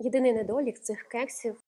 Єдиний недолік цих кексів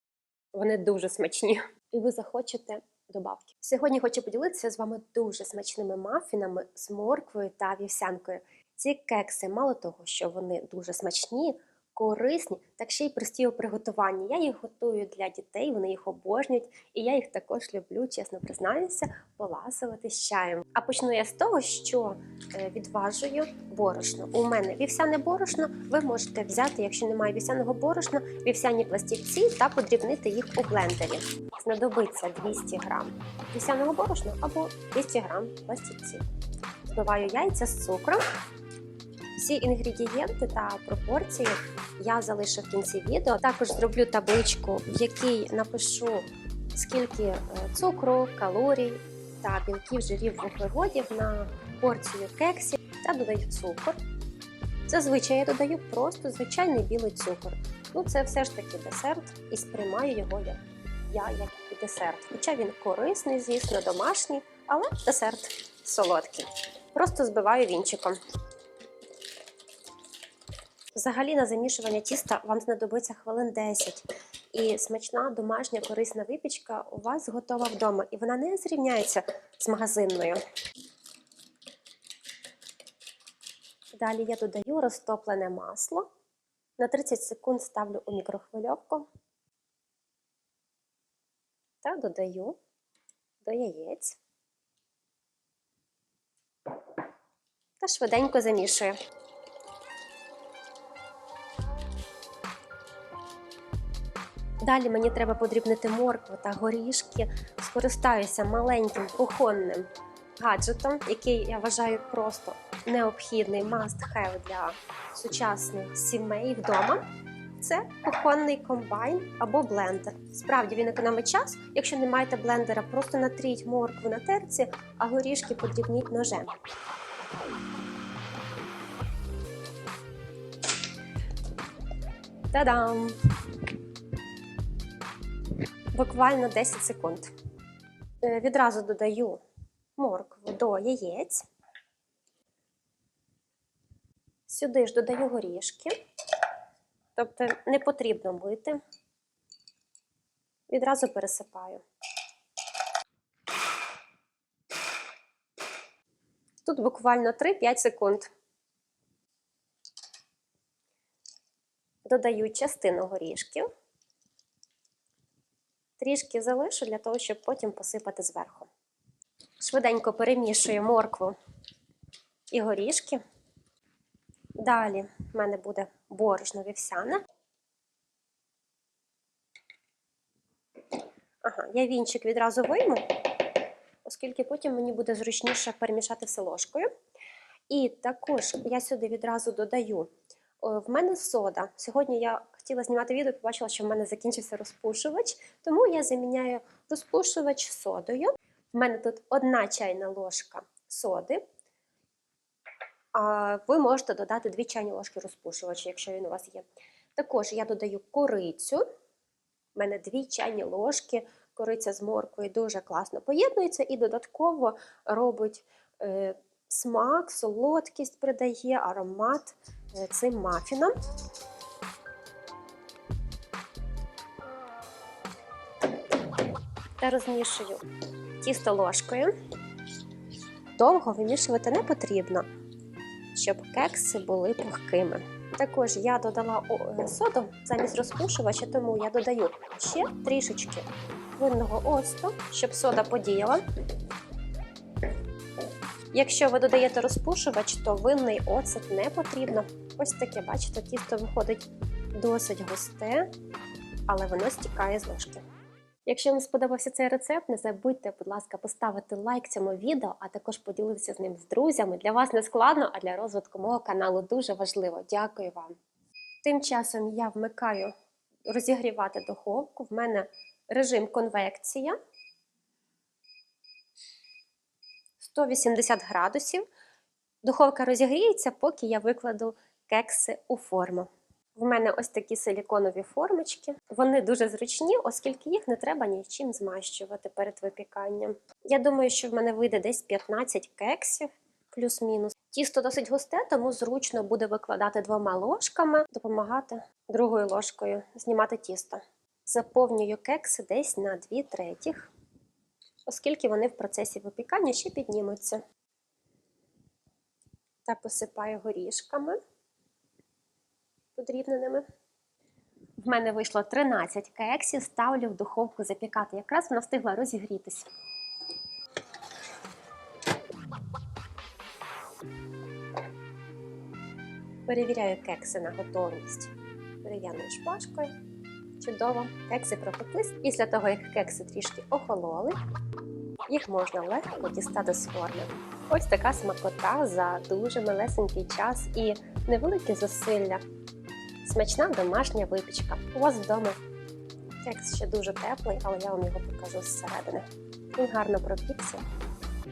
вони дуже смачні. І ви захочете добавки. Сьогодні хочу поділитися з вами дуже смачними мафінами з морквою та вівсянкою. Ці кекси, мало того, що вони дуже смачні, корисні, так ще й прості у приготуванні. Я їх готую для дітей, вони їх обожнюють, і я їх також люблю, чесно признаюся, поласувати з чаєм. А почну я з того, що е, відважую борошно. У мене вівсяне борошно. Ви можете взяти, якщо немає вівсяного борошна, вівсяні пластівці та подрібнити їх у блендері. Знадобиться 200 грам вівсяного борошна або 200 грам пластівців. Збиваю яйця з цукром. Всі інгредієнти та пропорції я залишу в кінці відео. Також зроблю табличку, в якій напишу скільки е, цукру, калорій та білків, жирів, вуглеводів на порцію кексів та додаю цукор. Зазвичай я додаю просто звичайний білий цукор. Ну, це все ж таки десерт і сприймаю його як я як десерт. Хоча він корисний, звісно, домашній, але десерт солодкий. Просто збиваю вінчиком. Взагалі на замішування тіста вам знадобиться хвилин 10. І смачна домашня корисна випічка у вас готова вдома. І вона не зрівняється з магазинною. Далі я додаю розтоплене масло. На 30 секунд ставлю у мікрохвильовку та додаю до яєць та швиденько замішую. Далі мені треба подрібнити моркву та горішки. Скористаюся маленьким кухонним гаджетом, який я вважаю просто необхідний must-have для сучасних сімей вдома. Це кухонний комбайн або блендер. Справді він економить час. Якщо не маєте блендера, просто натріть моркву на терці, а горішки подрібніть ножем. Та-дам! Буквально 10 секунд. Е, Відразу додаю моркву до яєць. Сюди ж додаю горішки. Тобто не потрібно мити. Відразу пересипаю. Тут буквально 3-5 секунд. Додаю частину горішків. Трішки залишу для того, щоб потім посипати зверху. Швиденько перемішую моркву і горішки. Далі в мене буде борошно вівсяне. Ага, я вінчик відразу вийму, оскільки потім мені буде зручніше перемішати все ложкою. І також я сюди відразу додаю. В мене сода. Сьогодні я хотіла знімати відео, побачила, що в мене закінчився розпушувач, тому я заміняю розпушувач содою. В мене тут одна чайна ложка соди. А ви можете додати 2 чайні ложки розпушувача, якщо він у вас є. Також я додаю корицю. У мене 2 чайні ложки. Кориця з морквою дуже класно поєднується і додатково робить е, смак, солодкість придає, аромат е, цим мафінам. Та розмішую тісто ложкою. Довго вимішувати не потрібно щоб кекси були пухкими. Також я додала соду замість розпушувача, тому я додаю ще трішечки винного оцту, щоб сода подіяла. Якщо ви додаєте розпушувач, то винний оцет не потрібно. Ось таке, бачите, тісто виходить досить густе, але воно стікає з ложки. Якщо вам сподобався цей рецепт, не забудьте, будь ласка, поставити лайк цьому відео, а також поділитися з ним з друзями. Для вас не складно, а для розвитку мого каналу дуже важливо. Дякую вам. Тим часом я вмикаю розігрівати духовку. В мене режим конвекція 180 градусів. Духовка розігріється, поки я викладу кекси у форму. В мене ось такі силіконові формочки. Вони дуже зручні, оскільки їх не треба нічим змащувати перед випіканням. Я думаю, що в мене вийде десь 15 кексів, плюс-мінус. Тісто досить густе, тому зручно буде викладати двома ложками, допомагати другою ложкою знімати тісто. Заповнюю кекси десь на 2 третіх, оскільки вони в процесі випікання ще піднімуться. Та посипаю горішками подрібненими. В мене вийшло 13 кексів, ставлю в духовку запікати. Якраз вона встигла розігрітись. Перевіряю кекси на готовність дерев'яною шпажкою. Чудово, кекси пропеклись. Після того, як кекси трішки охололи, їх можна легко дістати з форми. Ось така смакота за дуже малесенький час і невелике зусилля. Смачна домашня випічка. У вас вдома кекс ще дуже теплий, але я вам його покажу зсередини. Він гарно пропікся,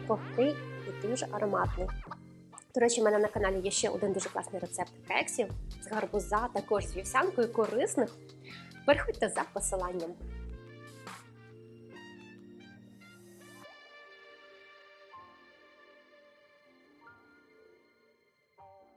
пухкий і дуже ароматний. До речі, в мене на каналі є ще один дуже класний рецепт кексів з гарбуза, також з вівсянкою корисних. Переходьте за посиланням.